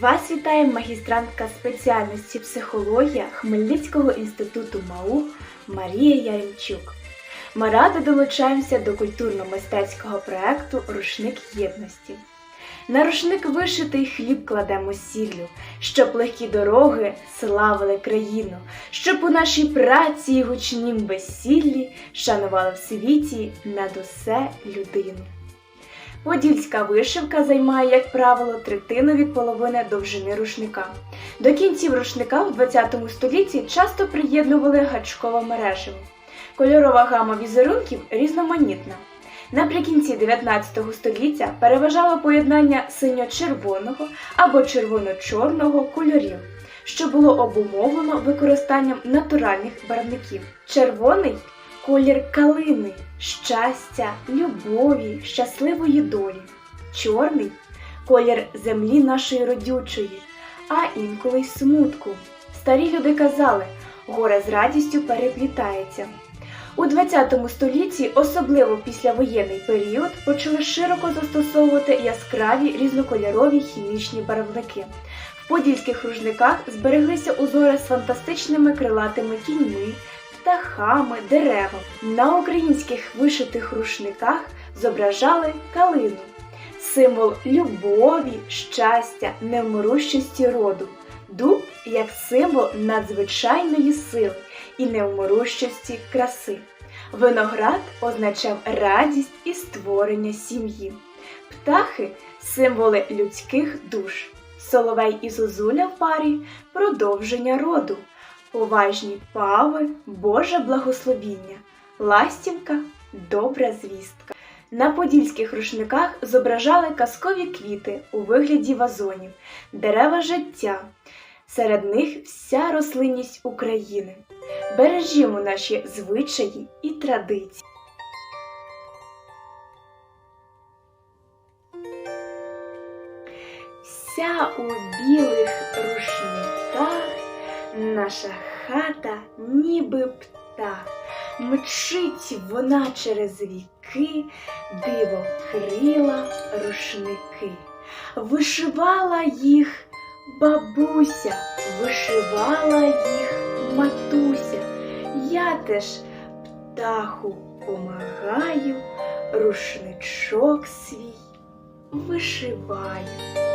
Вас вітає магістрантка спеціальності психологія Хмельницького інституту МАУ Марія Яренчук. Ми радо долучаємося до культурно-мистецького проекту Рушник єдності. На рушник вишитий хліб кладемо сіллю, щоб легкі дороги славили країну, щоб у нашій праці і гучнім безсіллі шанували в світі над усе людину. Подільська вишивка займає, як правило, третину від половини довжини рушника. До кінців рушника в ХХ столітті часто приєднували гачкове мережево. Кольорова гама візерунків різноманітна. Наприкінці 19 століття переважало поєднання синьо-червоного або червоно-чорного кольорів, що було обумовлено використанням натуральних барвників. Червоний колір калини, щастя, любові, щасливої долі. Чорний колір землі нашої родючої, а інколи й смутку. Старі люди казали, горе з радістю переплітається. У ХХ столітті, особливо післявоєнний період, почали широко застосовувати яскраві різнокольорові хімічні барвники. В подільських рушниках збереглися узори з фантастичними крилатими кіньми, птахами, деревами. На українських вишитих рушниках зображали калину, символ любові, щастя, невмирущості роду, дуб як символ надзвичайної сили і невмирущості краси. Виноград означав радість і створення сім'ї. Птахи символи людських душ. Соловей і зозуля в парі продовження роду. Поважні пави, Боже благословіння, ластівка, добра звістка. На подільських рушниках зображали казкові квіти у вигляді вазонів, дерева життя. Серед них вся рослинність України. Бережімо наші звичаї і традиції. Вся у білих рушниках наша хата ніби птах. Мчить вона через віки, диво крила рушники. Вишивала їх бабуся, вишивала їх матуся. Я теж птаху помагаю, рушничок свій вишиваю.